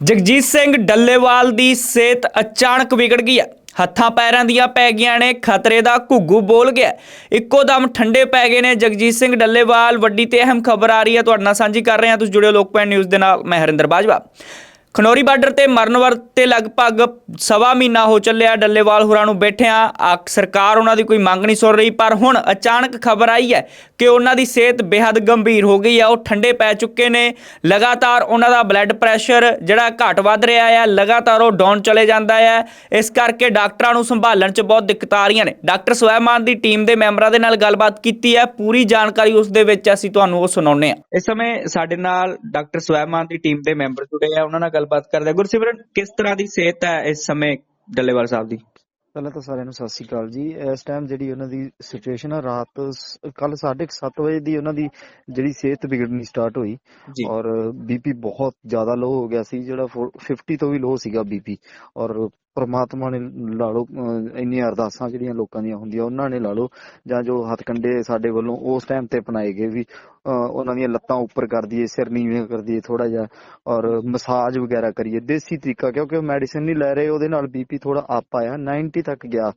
ਜਗਜੀਤ ਸਿੰਘ ਡੱਲੇਵਾਲ ਦੀ ਸਿਹਤ ਅਚਾਨਕ ਵਿਗੜ ਗਈ ਹੈ। ਹੱਥਾਂ ਪੈਰਾਂ ਦੀਆਂ ਪੈ ਗਈਆਂ ਨੇ, ਖਤਰੇ ਦਾ ਘੁੱਗੂ ਬੋਲ ਗਿਆ ਇੱਕੋ ਦਮ ਠੰਡੇ ਪੈ ਗਏ ਨੇ ਜਗਜੀਤ ਸਿੰਘ ਡੱਲੇਵਾਲ, ਵੱਡੀ ਤੇ ਅਹਿਮ ਖਬਰ ਆ ਰਹੀ ਹੈ। ਤੁਹਾਡੇ ਨਾਲ ਸਾਂਝੀ ਕਰ ਰਹੇ ਹਾਂ। ਤੁਸੀਂ ਜੁੜਿਓ ਲੋਕਪੈਨ ਨਿਊਜ਼ ਦੇ ਨਾਲ, ਮੈਂ ਹਰਿੰਦਰ ਬਾਜਵਾ। ਖਨੌਰੀ ਬਾਰਡਰ ਤੇ ਮਰਨਵਰ ਤੇ ਲਗਭਗ ਸਵਾ ਮਹੀਨਾ ਹੋ ਚੱਲਿਆ ਡੱਲੇਵਾਲ ਹੁਰਾਂ ਨੂੰ ਬੈਠਿਆਂ। ਆ ਸਰਕਾਰ ਉਹਨਾਂ ਦੀ ਕੋਈ ਮੰਗ ਨਹੀਂ ਸੁਣ ਰਹੀ, ਪਰ ਹੁਣ ਅਚਾਨਕ ਖਬਰ ਆਈ ਹੈ ਕਿ ਉਹਨਾਂ ਦੀ ਸਿਹਤ ਬੇहद ਗੰਭੀਰ ਹੋ ਗਈ ਹੈ ਉਹ ਠੰਡੇ ਪੈ ਚੁੱਕੇ ਨੇ। ਲਗਾਤਾਰ ਉਹਨਾਂ ਦਾ ਬਲੱਡ ਪ੍ਰੈਸ਼ਰ ਜਿਹੜਾ ਘਟ ਵੱਧ ਰਿਹਾ ਹੈ ਲਗਾਤਾਰ ਉਹ ਡਾਊਨ ਚਲੇ ਜਾਂਦਾ ਹੈ ਇਸ ਕਰਕੇ ਡਾਕਟਰਾਂ ਨੂੰ ਸੰਭਾਲਣ 'ਚ ਬਹੁਤ ਦਿੱਕਤਾਂ ਆ ਰਹੀਆਂ ਨੇ। ਡਾਕਟਰ ਸਵੈਮਾਨ ਦੀ ਟੀਮ ਦੇ ਮੈਂਬਰਾਂ ਦੇ ਨਾਲ ਗੱਲਬਾਤ ਕੀਤੀ ਹੈ। ਪੂਰੀ ਜਾਣਕਾਰੀ ਉਸ ਦੇ ਵਿੱਚ ਅਸੀਂ ਤੁਹਾਨੂੰ ਉਹ ਸੁਣਾਉਂਦੇ ਹਾਂ। ਇਸ ਸਮੇਂ ਸਾਡੇ ਨਾਲ ਡਾਕਟਰ ਸਵੈਮਾਨ ਦੀ ਟੀਮ ਦੇ ਮੈਂਬਰ ਜੁੜੇ ਆ। ਉਹਨਾਂ ਨਾਲ ਗੱਲਬਾਤ ਕਰਦੇ। ਆ ਗੁਰਸਿਮਰਨ ਕਿਸ ਤਰ੍ਹਾਂ ਦੀ ਸਿਹਤ ਹੈ ਇਸ ਸਮੇਂ ਡੱਲੇਵਾਲ ਸਾਹਿਬ ਦੀ? ਪਹਿਲਾਂ ਤਾਂ ਸਾਰਿਆਂ ਨੂੰ ਸਤਿ ਸ੍ਰੀ ਅਕਾਲ ਜੀ। ਇਸ ਟਾਈਮ ਜਿਹੜੀ ਉਹਨਾਂ ਦੀ ਸਿਚੁਏਸ਼ਨ ਆ ਰਾਤ ਕੱਲ 7:30 ਵਜੇ ਦੀ ਉਹਨਾਂ ਦੀ ਜਿਹੜੀ ਸਿਹਤ ਵਿਗੜਨੀ ਸਟਾਰਟ ਹੋਈ ਔਰ ਬੀਪੀ ਬਹੁਤ ਜ਼ਿਆਦਾ ਲੋ ਹੋ ਗਿਆ ਸੀ ਜਿਹੜਾ 50 ਤੋਂ ਵੀ ਲੋ ਸੀਗਾ ਬੀਪੀ ਔਰ ਪ੍ਰਮਾਤਮਾ ਨੇ ਲਾ ਲਓ ਇੰਨੀਆਂ ਅਰਦਾਸਾਂ ਜਿਹੜੀਆਂ ਲੋਕਾਂ ਦੀਆਂ ਹੁੰਦੀਆਂ, ਉਹਨਾਂ ਨੇ ਲਾ ਲਓ, ਜਾਂ ਜੋ ਹੱਥਕੰਡੇ ਸਾਡੇ ਵੱਲੋਂ ਉਸ ਟਾਈਮ ਤੇ ਅਪਣਾਏ ਗਏ ਵੀ, ਅਹ ਉਹਨਾਂ ਦੀਆਂ ਲੱਤਾਂ ਉੱਪਰ ਕਰ ਦਈਏ, ਸਿਰ ਨੀਵੇਂ ਕਰ ਦਈਏ ਥੋੜਾ ਜਿਹਾ, ਔਰ ਮਸਾਜ ਵਗੈਰਾ ਕਰੀਏ, ਦੇਸੀ ਤਰੀਕਾ, ਕਿਉਂਕਿ ਮੈਡੀਸਿਨ ਨਹੀਂ ਲੈ ਰਹੇ, ਉਹਦੇ ਨਾਲ ਬੀਪੀ ਥੋੜਾ ਅਪ ਆਇਆ 90 ਤੱਕ ਗਿਆ।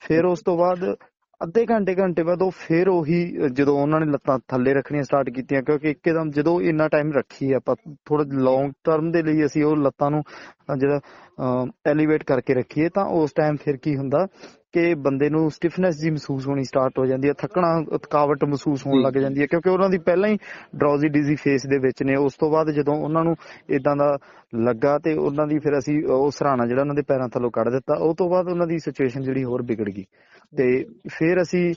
ਫਿਰ ਉਸ ਤੋਂ ਬਾਅਦ ਅੱਧੇ ਘੰਟੇ ਘੰਟੇ ਬਾਅਦ ਉਹ ਫੇਰ ਉਹੀ ਅਹ ਜਦੋਂ ਉਹਨਾਂ ਨੇ ਲੱਤਾਂ ਥੱਲੇ ਰੱਖਣੀਆਂ ਸਟਾਰਟ ਕੀਤੀਆਂ, ਕਿਉਂਕਿ ਇੱਕਦਮ ਜਦੋਂ ਇੰਨਾ ਟਾਈਮ ਰੱਖੀ ਆਪਾਂ ਥੋੜਾ ਲੌਂਗ ਟਰਮ ਦੇ ਲਈ ਅਸੀਂ ਉਹ ਲੱਤਾਂ ਨੂੰ, ਜਿਹੜਾ ਐਲੀਵੇਟ ਕਰਕੇ ਰੱਖੀਏ, ਤਾਂ ਉਸ ਟਾਈਮ ਫਿਰ ਕੀ ਹੁੰਦਾ ਕਿ ਬੰਦੇ ਨੂੰ ਸਟਿਫਨੈਸ ਜੀ ਮਹਿਸੂਸ ਹੋਣੀ ਸਟਾਰਟ ਹੋ ਜਾਂਦੀ ਹੈ ਥੱਕਣਾ ਥਕਾਵਟ ਮਹਿਸੂਸ ਹੋਣ। ਲੱਗ ਜਾਂਦੀ ਹੈ ਕਿਉਂਕਿ ਉਹਨਾਂ ਦੀ ਪਹਿਲਾਂ ਹੀ ਡਰੋਜ਼ੀ ਡਿਜ਼ੀ ਫੇਸ ਦੇ ਵਿੱਚ ਨੇ ਉਸ ਤੋਂ ਬਾਅਦ ਜਦੋਂ ਉਹਨਾਂ ਨੂੰ ਇਦਾਂ ਦਾ ਲੱਗਾ ਤੇ ਉਹਨਾਂ ਦੀ ਫਿਰ ਅਸੀਂ ਉਹ ਸਰਾਣਾ ਜਿਹੜਾ ਉਹਨਾਂ ਦੇ ਪੈਰਾਂ ਥੱਲੋਂ ਕੱਢ ਦਿੱਤਾ ਉਹ ਤੋਂ ਬਾਅਦ ਉਹਨਾਂ ਦੀ ਸਿਚੁਏਸ਼ਨ ਜਿਹੜੀ ਹੋਰ ਵਿਗੜ ਗਈ ਤੇ ਫਿਰ ਅਸੀਂ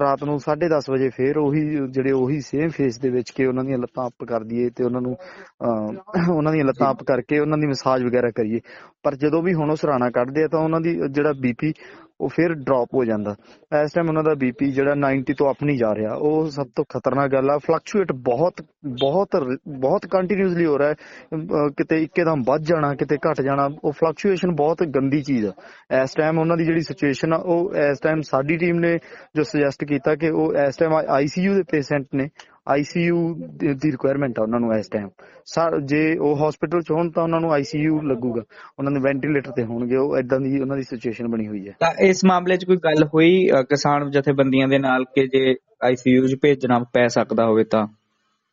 ਰਾਤ ਨੂੰ 10:30 ਵਜੇ ਫਿਰ ਉਹੀ ਜਿਹੜੇ ਉਹੀ ਸੇਮ ਫੇਸ ਦੇ ਵਿੱਚ ਕਿ ਉਹਨਾਂ ਦੀਆਂ ਲੱਤਾਂ ਅਪ ਕਰ ਦਈਏ ਤੇ ਉਹਨਾਂ ਨੂੰ ਉਹਨਾਂ ਦੀਆਂ ਲੱਤਾਂ ਅਪ ਕਰਕੇ ਉਹਨਾਂ ਦੀ ਮਸਾਜ ਵਗੈਰਾ ਕਰੀਏ ਪਰ ਜਦੋਂ ਵੀ ਹੁਣ ਉਹ ਸਰਾਣਾ ਕੱਢਦੇ ਆ ਤਾਂ ਉਹਨਾਂ ਦੀ ਜਿਹੜਾ ਬੀਪੀ ਉਹ ਫਿਰ ਡ੍ਰੌਪ ਹੋ ਜਾਂਦਾ। ਇਸ ਟਾਈਮ ਉਹਨਾਂ ਦਾ ਬੀਪੀ ਜਿਹੜਾ 90 ਤੋਂ ਅਪ ਨਹੀਂ ਜਾ ਰਿਹਾ, ਉਹ ਸਭ ਤੋਂ ਖਤਰਨਾਕ ਗੱਲ ਆ। ਫਲਕਚੁਏਟ ਬਹੁਤ ਬਹੁਤ ਬਹੁਤ ਕੰਟੀਨਿਊਸਲੀ ਹੋ ਰਿਹਾ ਹੈ। ਕਿਤੇ ਇੱਕਦਮ ਵੱਧ ਜਾਣਾ, ਕਿਤੇ ਘਟ ਜਾਣਾ, ਉਹ ਫਲਕਚੁਏਸ਼ਨ ਬਹੁਤ ਗੰਦੀ ਚੀਜ਼ ਆ। ਇਸ ਟਾਈਮ ਉਹਨਾਂ ਦੀ ਜਿਹੜੀ ਸਿਚੁਏਸ਼ਨ ਆ, ਉਹ ਇਸ ਟਾਈਮ ਸਾਡੀ ਟੀਮ ਨੇ ਜੋ ਸੁਜੈਸਟ ਕੀਤਾ ਕਿ ਉਹ ਇਸ ਟਾਈਮ ਆਈਸੀਯੂ ਦੇ ਪੇਸ਼ੈਂਟ ਨੇ ਆਈਸੀਯੂ ਦੀ ਰਿਕੁਆਇਰਮੈਂਟ ਆ ਉਹਨਾਂ ਨੂੰ ਇਸ ਟਾਈਮ ਜੇ ਉਹ ਹਸਪੀਟਲ ਚ ਹੋਣ ਤਾਂ ਉਹਨਾਂ ਨੂੰ ਆਈਸੀਯੂ ਲੱਗੂਗਾ। ਉਹਨਾਂ ਦੇ ਵੈਂਟੀਲੇਟਰ ਤੇ ਹੋਣਗੇ, ਉਹ ਇਦਾਂ ਦੀ ਉਹਨਾਂ ਦੀ ਸਿਚੁਏਸ਼ਨ ਬਣੀ ਹੋਈ ਹੈ। ਤਾਂ ਇਸ ਮਾਮਲੇ 'ਚ ਕੋਈ ਗੱਲ ਹੋਈ ਕਿਸਾਨ ਜਥੇਬੰਦੀਆਂ ਦੇ ਨਾਲ ਕਿ ਜੇ ਆਈਸੀਯੂ 'ਚ ਭੇਜਣਾ ਪੈ ਸਕਦਾ ਹੋਵੇ ਤਾਂ?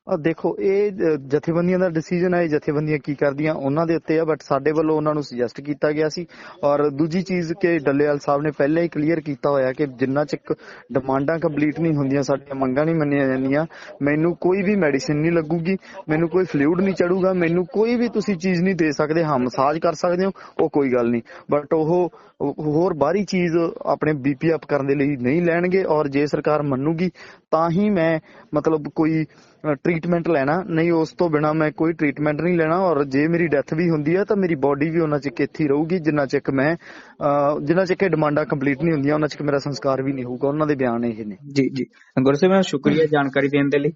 ਆ ਦੇਖੋ, ਇਹ ਜਥੇਬੰਦੀਆਂ ਦਾ ਡਿਸੀਜਨ ਹੈ ਜਥੇਬੰਦੀਆਂ ਕੀ ਕਰਦੀਆਂ, ਉਹਨਾਂ ਦੇ ਉੱਤੇ ਆ ਬਟ ਸਾਡੇ ਵੱਲੋਂ ਉਹਨਾਂ ਨੂੰ ਸੁਜੈਸਟ ਕੀਤਾ ਗਿਆ ਸੀ। ਔਰ ਦੂਜੀ ਚੀਜ਼ ਕਿ ਡੱਲੇਵਾਲ ਸਾਹਿਬ ਨੇ ਪਹਿਲਾਂ ਹੀ ਕਲੀਅਰ ਕੀਤਾ ਹੋਇਆ ਕਿ ਜਿੰਨਾ ਚਿਕ ਡਿਮਾਂਡਾਂ ਕੰਪਲੀਟ ਨਹੀਂ ਹੁੰਦੀਆਂ, ਸਾਡੀਆਂ ਮੰਗਾਂ ਨਹੀਂ ਮੰਨੀਆਂ ਜਾਂਦੀਆਂ, ਮੈਨੂੰ ਕੋਈ ਵੀ ਮੈਡੀਸਿਨ ਨਹੀਂ ਲੱਗੂਗੀ, ਮੈਨੂੰ ਕੋਈ ਫਲੂਇਡ ਨਹੀਂ ਚੜੂਗਾ, ਮੈਨੂੰ ਕੋਈ ਵੀ ਤੁਸੀਂ ਚੀਜ਼ ਨਹੀਂ ਦੇ ਸਕਦੇ ਹਾਂ ਮਸਾਜ ਕਰ ਸਕਦੇ ਹੋ, ਉਹ ਕੋਈ ਗੱਲ ਨਹੀਂ। ਬਟ ਉਹ ਉਹ ਹੋਰ ਬਾਹਰੀ ਚੀਜ਼ ਆਪਣੇ ਬੀਪੀ ਅਪ ਕਰਨ ਦੇ ਲਈ ਨਹੀਂ ਲੈਣਗੇ, ਔਰ ਜੇ ਸਰਕਾਰ ਮੰਨੂਗੀ, ਤਾਂ ਹੀ ਮੈਂ ਮਤਲਬ ਕੋਈ ਟ੍ਰੀਟਮੈਂਟ ਲੈਣਾ। ਨਹੀਂ, ਉਸ ਤੋਂ ਬਿਨਾ ਮੈਂ ਕੋਈ ਟ੍ਰੀਟਮੈਂਟ ਨਹੀਂ ਲੈਣਾ ਔਰ ਜੇ ਮੇਰੀ ਡੈਥ ਵੀ ਹੁੰਦੀ ਹੈ ਤਾਂ ਮੇਰੀ ਬਾਡੀ ਵੀ ਉਹਨਾਂ ਚਿਕ ਇੱਥੇ ਰਹੂਗੀ, ਜਿੰਨਾ ਚਿਕ ਮੈਂ ਜਿੰਨਾ ਚਿਕ ਇਹ ਡਿਮਾਂਡਾਂ ਕੰਪਲੀਟ ਨਹੀਂ ਹੁੰਦੀਆਂ, ਉਹਨਾਂ ਚਿਕ ਮੇਰਾ ਸੰਸਕਾਰ ਵੀ ਨਹੀਂ ਹੋਊਗਾ। ਉਹਨਾਂ ਦੇ ਬਿਆਨ ਇਹ ਨੇ। ਜੀ ਜੀ। ਗੁਰਸਿਮਰਨ, ਸ਼ੁਕਰੀਆ ਜਾਣਕਾਰੀ ਦੇਣ ਦੇ ਲਈ।